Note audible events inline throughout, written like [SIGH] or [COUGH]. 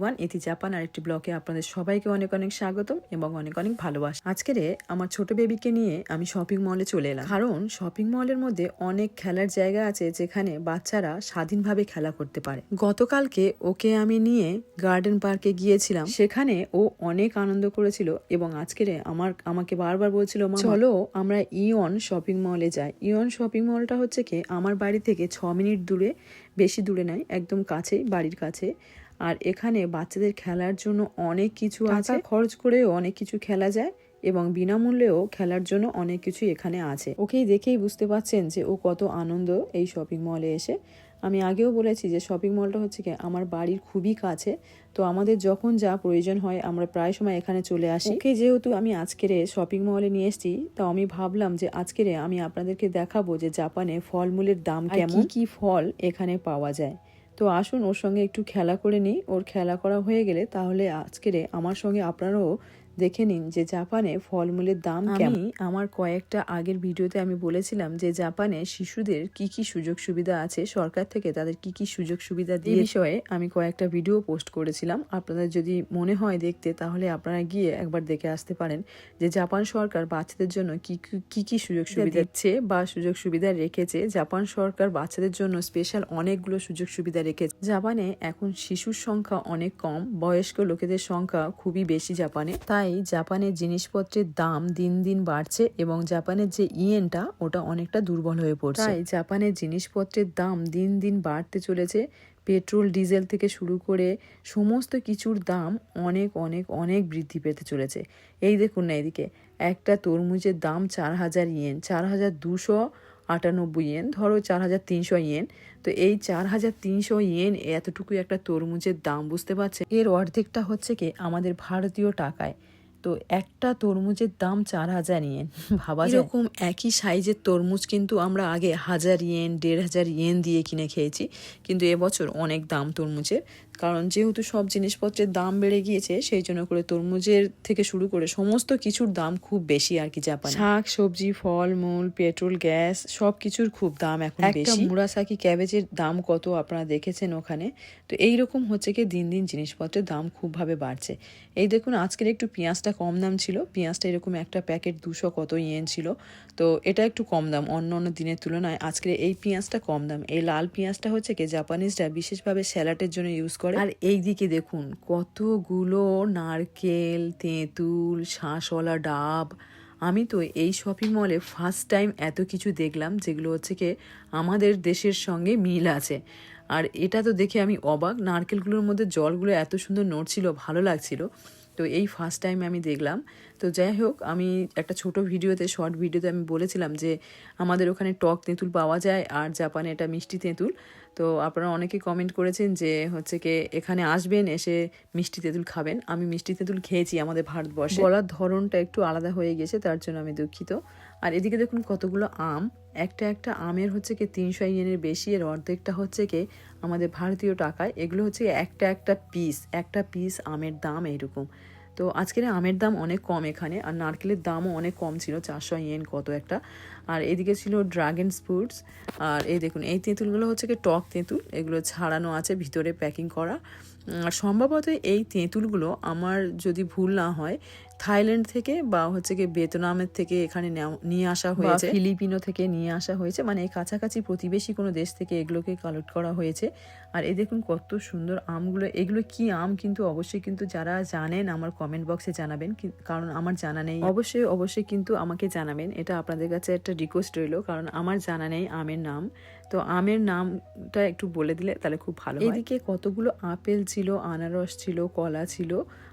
Everyone এটি Japan আর একটি ব্লকে আপনাদের সবাইকে অনেক অনেক স্বাগতম এবং অনেক অনেক ভালোবাসা। আজকে রে আমার ছোট বেবিকে নিয়ে আমি শপিং মলে চলে এলাম। কারণ শপিং মলের মধ্যে অনেক খেলার জায়গা আছে যেখানে বাচ্চারা স্বাধীনভাবে খেলা করতে পারে। গতকালকে ওকে আমি নিয়ে গার্ডেন পার্কে গিয়েছিলাম। সেখানে ও অনেক আনন্দ করেছিল এবং আজকের আমার আমাকে বারবার বলছিল "মা, চলো আমরা ইয়ন শপিং মলে যাই। ইয়ন শপিং মলটা হচ্ছে কি আমার বাড়ি থেকে ছ মিনিট দূরে বেশি দূরে নয় একদম কাছেই বাড়ির কাছে। আর এখানে বাচ্চাদের খেলার জন্য অনেক কিছু আছে। খরচ করেও অনেক কিছু খেলা যায় এবং বিনামূল্যেও খেলার জন্য অনেক কিছু এখানে আছে। ওকেই দেখেই বুঝতে পারছেন যে ও কত আনন্দ এই শপিং মলে এসে। আমি আগেও বলেছি যে শপিং মলটা হচ্ছে কি আমার বাড়ির খুবই কাছে। তো আমাদের যখন যা প্রয়োজন হয় আমরা প্রায় সময় এখানে চলে আসি। ওকে যেহেতু আমি আজকের শপিং মলে নিয়ে এসেছি তো আমি ভাবলাম যে আজকের আমি আপনাদেরকে দেখাবো যে জাপানে ফলমূলের দাম কেমন। কি ফল এখানে পাওয়া যায়। তো আসুন ওর সঙ্গে একটু খেলা করে নিই। ওর খেলা করা হয়ে গেলে তাহলে আজকের আমার সঙ্গে আপনারাও দেখে নিন যে জাপানে ফলমূলের দাম কেমন। আমার কয়েকটা আগের ভিডিওতে আমি বলেছিলাম যে জাপানে শিশুদের কি কি সুযোগ সুবিধা আছে সরকার থেকে তাদের কি কি সুযোগ সুবিধা দিয়ে বিষয়ে আমি কয়েকটা ভিডিও পোস্ট করেছিলাম। আপনাদের যদি মনে হয় দেখতে তাহলে আপনারা গিয়ে একবার দেখে আসতে পারেন যে জাপান সরকার বাচ্চাদের জন্য কি কি- কি কি সুযোগ সুবিধা দিচ্ছে বা সুযোগ সুবিধা রেখেছে। জাপান সরকার বাচ্চাদের জন্য স্পেশাল অনেকগুলো সুযোগ সুবিধা রেখেছে জাপানে এখন শিশুর সংখ্যা অনেক কম, বয়স্ক লোকেদের সংখ্যা খুবই বেশি জাপানে। তাই জাপানের জিনিসপত্রের দাম দিন দিন বাড়ছে এবং জাপানের যে ইয়েনটা, ওটা অনেকটা দুর্বল হয়ে পড়ছে। তাই জাপানের জিনিসপত্রের দাম দিন দিন বাড়তে চলেছে। পেট্রোল, ডিজেল থেকে শুরু করে সমস্ত কিছুর দাম অনেক অনেক অনেক বৃদ্ধি পেতে চলেছে। এই দেখুন না এদিকে, একটা তরমুজের দাম চার হাজার ইয়েন, চার হাজার দুশো আটানব্বই ইয়েন, ধরো চার হাজার তিনশো ইয়েন। তো এই চার হাজার তিনশো ইয়েন এতটুকু একটা তরমুজের দাম বুঝতে পারছে? এর অর্ধেকটা হচ্ছে কি আমাদের ভারতীয় টাকায়। তো একটা তরমুজের দাম চার হাজার ইয়েন, ভাবা এরকম একই সাইজের তরমুজ কিন্তু আমরা আগে হাজার ইয়েন, দেড় হাজার ইয়েন দিয়ে কিনে খেয়েছি। কিন্তু এবছর অনেক দাম তরমুজের। কারণ যেহেতু সব জিনিসপত্রের দাম বেড়ে গিয়েছে সেই জন্য করে তরমুজের থেকে শুরু করে সমস্ত কিছুর দাম খুব বেশি আর কি জাপানে। শাক সবজি ফল মূল পেট্রোল গ্যাস সব কিছুর খুব দাম এখন বেশি। মুরাসাকি ক্যাবেজের দাম কত আপনারা দেখেছেন ওখানে? তো এই রকম হচ্ছে কি দিন দিন জিনিসপত্রের দাম খুবভাবে বাড়ছে। এই দেখুন আজকের একটু পেঁয়াজটা কম দাম ছিল পেঁয়াজটা এরকম একটা প্যাকেট দুশো কত ইয়েন ছিল। তো এটা একটু কম দাম অন্য অন্য দিনের তুলনায় আজকের এই পেঁয়াজটা কম দাম। এই লাল পেঁয়াজটা হচ্ছে কি জাপানিজরা বিশেষভাবে স্যালাডের জন্য ইউজ করে আর এই দিকে দেখুন, কতগুলো নারকেল, তেঁতুল, শাঁসওয়ালা ডাব। আমি তো এই শপিং মলে ফার্স্ট টাইম এত কিছু দেখলাম, যেগুলো হচ্ছে কি আমাদের দেশের সঙ্গে মিল আছে। আর এটা তো দেখে আমি অবাক, নারকেলগুলোর মধ্যে জলগুলো এত সুন্দর নড়ছিল, ভালো লাগছিল। তো এই ফার্স্ট টাইম আমি দেখলাম। তো যাই হোক, আমি একটা ছোট ভিডিওতে শর্ট ভিডিওতে আমি বলেছিলাম যে আমাদের ওখানে টক তেঁতুল পাওয়া যায়, আর জাপানে এটা মিষ্টি তেঁতুল। তো আপনারা অনেকে কমেন্ট করেছেন যে হচ্ছে কি এখানে আসবেন, এসে মিষ্টি তেঁতুল খাবেন। আমি মিষ্টি তেঁতুল খেয়েছি আমাদের ভারতবর্ষে। বলার ধরনটা একটু আলাদা হয়ে গেছে, তার জন্য আমি দুঃখিত। আর এদিকে দেখুন কতগুলো আম। একটা একটা আমের হচ্ছে কি তিনশো ইয়েনের বেশি, এর অর্ধেকটা হচ্ছে কি আমাদের ভারতীয় টাকায়। এগুলো হচ্ছে একটা একটা পিস একটা পিস আমের দাম এইরকম। তো আজকের আমের দাম অনেক কম এখানে, আর নারকেলের দামও অনেক কম ছিল, চারশো ইয়েন কত একটা। আর এদিকে ছিল ড্রাগন ফ্রুটস আর এই দেখুন, এই তেঁতুলগুলো হচ্ছে কি টক তেঁতুল, এগুলো ছাড়ানো আছে, ভিতরে প্যাকিং করা। সম্ভবত এই তেঁতুলগুলো আমার যদি ভুল না হয় থাইল্যান্ড থেকে বা হচ্ছে কি ভিয়েতনামের থেকে এখানে নিয়ে আসা হয়েছে। ফিলিপিনো থেকে নিয়ে আসা হয়েছে। মানে এই কাছাকাছি প্রতিবেশী কোনো দেশ থেকে এগুলোকে কালেক্ট করা হয়েছে। আর এ দেখুন কত সুন্দর আমগুলো। এগুলো কি আম কিন্তু অবশ্যই কিন্তু যারা জানেন আমার কমেন্ট বক্সে জানাবেন। কারণ আমার জানা নেই। অবশ্যই অবশ্যই কিন্তু আমাকে জানাবেন। এটা আপনাদের কাছে একটা রিকোয়েস্ট রইল কারণ আমার জানা নেই আমের নাম। তো আমের নামটা একটু বলে দিলে তাহলে খুব ভালো এদিকে কতগুলো আপেল ছিল, আনারস ছিল, কলা ছিল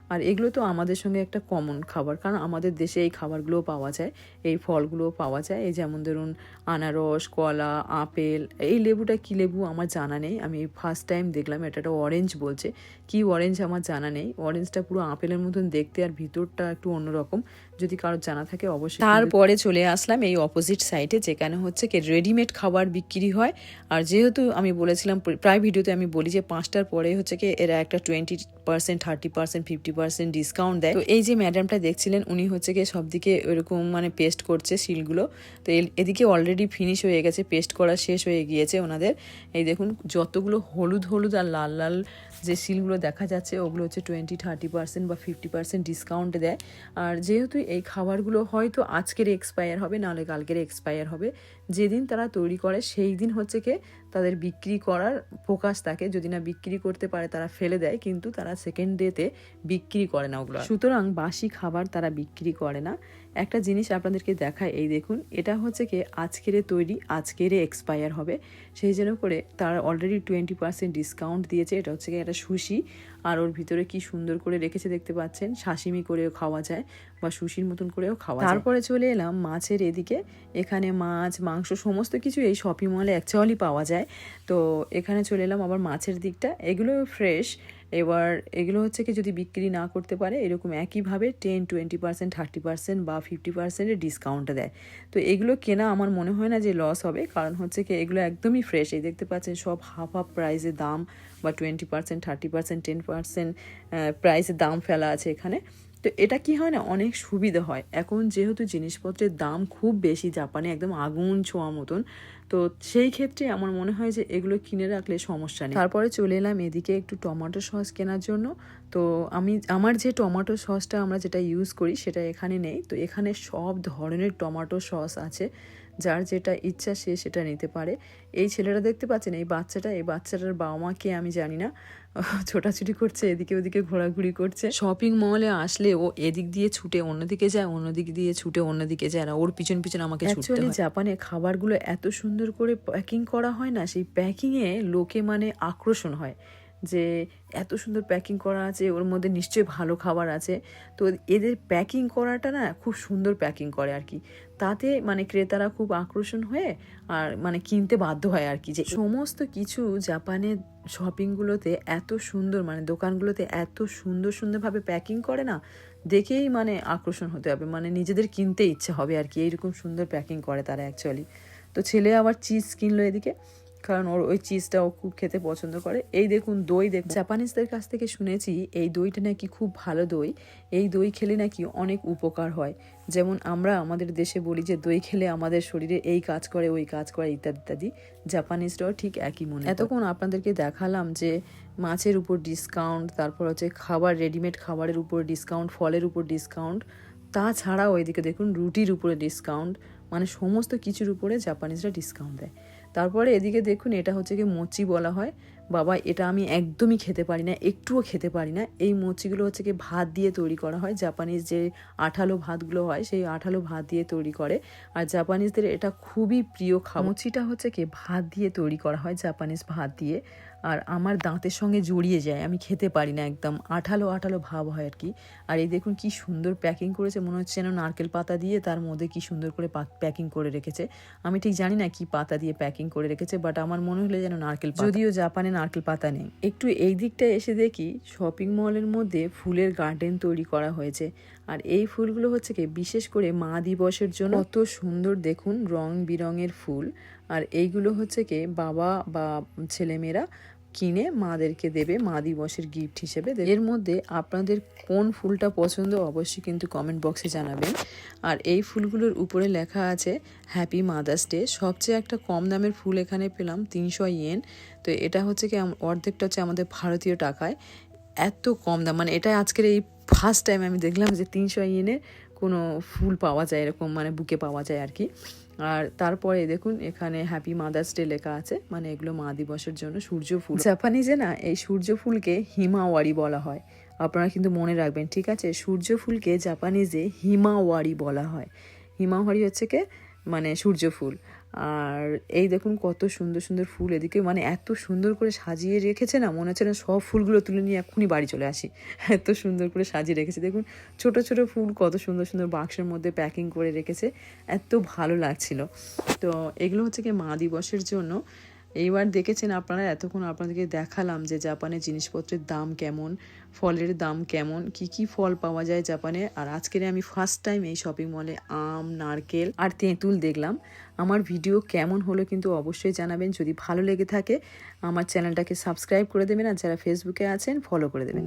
আর এগুলো তো আমাদের সঙ্গে একটা কমন খাবার। কারণ আমাদের দেশে এই খাবারগুলোও পাওয়া যায়, এই ফলগুলোও পাওয়া যায়। এই যেমন ধরুন, আনারস, কলা, আপেল, এই লেবুটা কি লেবু আমার জানা নেই। আমি ফার্স্ট টাইম দেখলাম, এটা একটা অরেঞ্জ বলছে। কি অরেঞ্জ আমার জানা নেই। অরেঞ্জটা পুরো আপেলের মতন দেখতে আর ভিতরটা একটু অন্যরকম। যদি কারোর জানা থাকে অবশ্যই তারপরে চলে আসলাম এই অপোজিট সাইডে যেখানে হচ্ছে কি রেডিমেড খাবার বিক্রি হয়। আর যেহেতু আমি বলেছিলাম প্র- প্রায় ভিডিওতে আমি বলি যে পাঁচটার পরে হচ্ছে কি এরা একটা twenty percent thirty percent fifty percent discount দেয়। তো এই যে ম্যাডামটা দেখছিলেন, উনি হচ্ছে গিয়ে সব দিকে ওইরকম মানে পেস্ট করছে শিলগুলো। তো এদিকে অলরেডি ফিনিশ হয়ে গেছে পেস্ট করা শেষ হয়ে গিয়েছে ওনাদের। এই দেখুন, যতগুলো হলুদ হলুদ আর লাল লাল যে সিলগুলো দেখা যাচ্ছে, ওগুলো হচ্ছে টোয়েন্টি থার্টি পার্সেন্ট বা ফিফটি পার্সেন্ট ডিসকাউন্ট দেয়। আর যেহেতু এই খাবারগুলো হয়তো আজকের এক্সপায়ার হবে, নাহলে কালকের এক্সপায়ার হবে, যেদিন তারা তৈরি করে সেই দিন হচ্ছে কি তাদের বিক্রি করার ফোকাস থাকে। যদি না বিক্রি করতে পারে তারা ফেলে দেয়, কিন্তু তারা সেকেন্ড ডেতে বিক্রি করে না ওগুলো। সুতরাং বাসি খাবার তারা বিক্রি করে না। একটা জিনিস আপনাদেরকে দেখায় এই দেখুন, এটা হচ্ছে কি আজকের তৈরি, আজকের এক্সপায়ার হবে। সেই জন্য করে তারা অলরেডি টোয়েন্টি পার্সেন্ট ডিসকাউন্ট দিয়েছে, এটা হচ্ছে কি একটা সুশি। আর ওর ভিতরে কি সুন্দর করে রেখেছে দেখতে পাচ্ছেন, শাসিমি করেও খাওয়া যায় বা সুশির মতন করেও খাওয়া যায়। তারপরে চলে এলাম মাছের এদিকে, এখানে মাছ, মাংস, সমস্ত কিছু এই শপিং মলে অ্যাকচুয়ালি পাওয়া যায়। তো এখানে চলে এলাম আবার মাছের দিকটা, এগুলো ফ্রেশ এবার এগুলো হচ্ছে কি যদি বিক্রি না করতে পারে, এরকম একইভাবে ten twenty percent thirty percent বা ফিফটি পার্সেন্টের ডিসকাউন্ট দেয়। তো এগুলো কেনা আমার মনে হয় না যে লস হবে, কারণ হচ্ছে কি এগুলো একদমই ফ্রেশ এই দেখতে পাচ্ছেন সব হাফ হাফ প্রাইসে দাম বা twenty percent thirty percent ten percent প্রাইসে দাম ফেলা আছে এখানে। তো এটা কি হয় না, অনেক সুবিধা হয়। এখন যেহেতু জিনিসপত্রের দাম খুব বেশি, জাপানে একদম আগুন ছোঁয়া মতন, তো সেই ক্ষেত্রে আমার মনে হয় যে এগুলো কিনে রাখলে সমস্যা নেই। তারপরে চলে এলাম এদিকে একটু টমেটো সস কেনার জন্য। তো আমি, আমার যে টমেটো সসটা আমরা যেটা ইউজ করি সেটা এখানে নেই। তো এখানে সব ধরনের টমেটো সস আছে। যার যেটা ইচ্ছা সে সেটা নিতে পারে। এই ছেলেটা দেখতে পাচ্ছেন এই বাচ্চাটা এই বাচ্চাটার বাবা মাকে আমি জানি না। [LAUGHS] ছোটাছুটি করছে এদিকে ওদিকে ঘোরাঘুরি করছে। শপিং মলে আসলে ও এদিক দিয়ে ছুটে অন্যদিকে যায় অন্যদিক দিয়ে ছুটে অন্যদিকে যায় না। ওর পিছন পিছন আমাকে অ্যাকচুয়ালি জাপানে খাবারগুলো এত সুন্দর করে প্যাকিং করা হয় না সেই প্যাকিংয়ে লোকে মানে আকর্ষণ হয়। যে এত সুন্দর প্যাকিং করা আছে, ওর মধ্যে নিশ্চয়ই ভালো খাবার আছে। তো এদের প্যাকিং করাটা না খুব সুন্দর প্যাকিং করে আর কি। তাতে মানে ক্রেতারা খুব আকর্ষণ হয়ে আর মানে কিনতে বাধ্য হয় আর কি যে সমস্ত কিছু জাপানের শপিংগুলোতে এত সুন্দর মানে দোকানগুলোতে এত সুন্দর সুন্দরভাবে প্যাকিং করে না, দেখেই মানে আকর্ষণ হতে হবে। মানে নিজেদের কিনতে ইচ্ছে হবে আর কি। এইরকম সুন্দর প্যাকিং করে তারা অ্যাকচুয়ালি তো ছেলে আবার চিজ কিনলো এদিকে। কারণ ওর ওই চিজটা ও খুব খেতে পছন্দ করে। এই দেখুন, দই দেখ জাপানিজদের কাছ থেকে শুনেছি, এই দইটা নাকি খুব ভালো দই। এই দই খেলে নাকি অনেক উপকার হয়। যেমন আমরা আমাদের দেশে বলি যে, দই খেলে আমাদের শরীরে এই কাজ করে, ওই কাজ করে, ইত্যাদি ইত্যাদি। জাপানিজরাও ঠিক একই মনে এতক্ষণ আপনাদেরকে দেখালাম যে, মাছের উপর ডিসকাউন্ট তারপর হচ্ছে খাবার রেডিমেড খাবারের উপর ডিসকাউন্ট ফলের উপর ডিসকাউন্ট তাছাড়াও এদিকে দেখুন, রুটির উপরে ডিসকাউন্ট মানে সমস্ত কিছুর উপরে জাপানিজরা ডিসকাউন্ট দেয়। তারপরে এদিকে দেখুন এটা হচ্ছে কি মোচি বলা হয়। বাবা, এটা আমি একদমই খেতে পারি না, একটুও খেতে পারি না। এই মোচিগুলো হচ্ছে কি ভাত দিয়ে তৈরি করা হয়। জাপানিজ যে আঠালো ভাতগুলো হয়, সেই আঠালো ভাত দিয়ে তৈরি করে। আর জাপানিজদের এটা খুবই প্রিয় খা মোচিটা হচ্ছে কি ভাত দিয়ে তৈরি করা হয়, জাপানিজ ভাত দিয়ে। আর আমার দাঁতের সঙ্গে জড়িয়ে যায়, আমি খেতে পারি না একদম। আঠালো আঠালো ভাব হয় আর কি। আর এই দেখুন কি সুন্দর প্যাকিং করেছে, মনে হচ্ছে যেন নারকেল পাতা দিয়ে তার মধ্যে কি সুন্দর করে প্যাকিং করে রেখেছে। আমি ঠিক জানি না কি পাতা দিয়ে প্যাকিং করে রেখেছে বাট আমার মনে হলো যেন নারকেল যদিও জাপানে নারকেল পাতা নেই। একটু এই দিকটা এসে দেখি শপিং মলের মধ্যে ফুলের গার্ডেন তৈরি করা হয়েছে। আর এই ফুলগুলো হচ্ছে কি, বিশেষ করে মা দিবসের জন্য। কত সুন্দর দেখুন রং বিরঙের ফুল। আর এইগুলো হচ্ছে কি, বাবা বা ছেলেমেয়েরা কিনে মাদেরকে দেবে, মা দিবসের গিফট হিসেবে। এর মধ্যে আপনাদের কোন ফুলটা পছন্দ অবশ্যই কিন্তু কমেন্ট বক্সে জানাবেন। আর এই ফুলগুলোর উপরে লেখা আছে হ্যাপি মাদার্স ডে সবচেয়ে একটা কম দামের ফুল এখানে পেলাম তিনশো ইয়েন। তো এটা হচ্ছে কি অর্ধেকটা হচ্ছে আমাদের ভারতীয় টাকায়। এত কম দাম মানে এটা আজকের এই ফার্স্ট টাইম আমি দেখলাম যে তিনশো ইয়েনে কোনো ফুল পাওয়া যায় এরকম মানে বুকে পাওয়া যায় আর কি। আর তারপরে দেখুন, এখানে হ্যাপি মাদার্স ডে লেখা আছে। মানে এগুলো মা দিবসের জন্য সূর্য ফুল। জাপানিজে না এই সূর্য ফুলকে হিমাওয়ারি বলা হয়। আপনারা কিন্তু মনে রাখবেন, ঠিক আছে? সূর্য ফুলকে জাপানিজে হিমাওয়ারি বলা হয়। হিমাওয়ারি হচ্ছে কে? মানে সূর্য ফুল। আর এই দেখুন কত সুন্দর সুন্দর ফুল এদিকে মানে এত সুন্দর করে সাজিয়ে রেখেছে না, মনে হচ্ছে না সব ফুলগুলো তুলে নিয়ে এক্ষুনি বাড়ি চলে আসি। এত সুন্দর করে সাজিয়ে রেখেছে। দেখুন ছোট ছোট ফুল কত সুন্দর সুন্দর বাক্সের মধ্যে প্যাকিং করে রেখেছে, এত ভালো লাগছিল। তো এগুলো হচ্ছে কি মা দিবসের জন্য এইবার দেখেছেন আপনারা, এতক্ষণ আপনাদেরকে দেখালাম যে জাপানে জিনিসপত্রের দাম কেমন, ফলের দাম কেমন, কি কি ফল পাওয়া যায় জাপানে। আর আজকের আমি ফার্স্ট টাইম এই শপিং মলে আম, নারকেল আর তেঁতুল দেখলাম। আমার ভিডিও কেমন হলো কিন্তু অবশ্যই জানাবেন। যদি ভালো লেগে থাকে, আমার চ্যানেলটাকে সাবস্ক্রাইব করে দেবেন আর যারা ফেসবুকে আছেন ফলো করে দেবেন।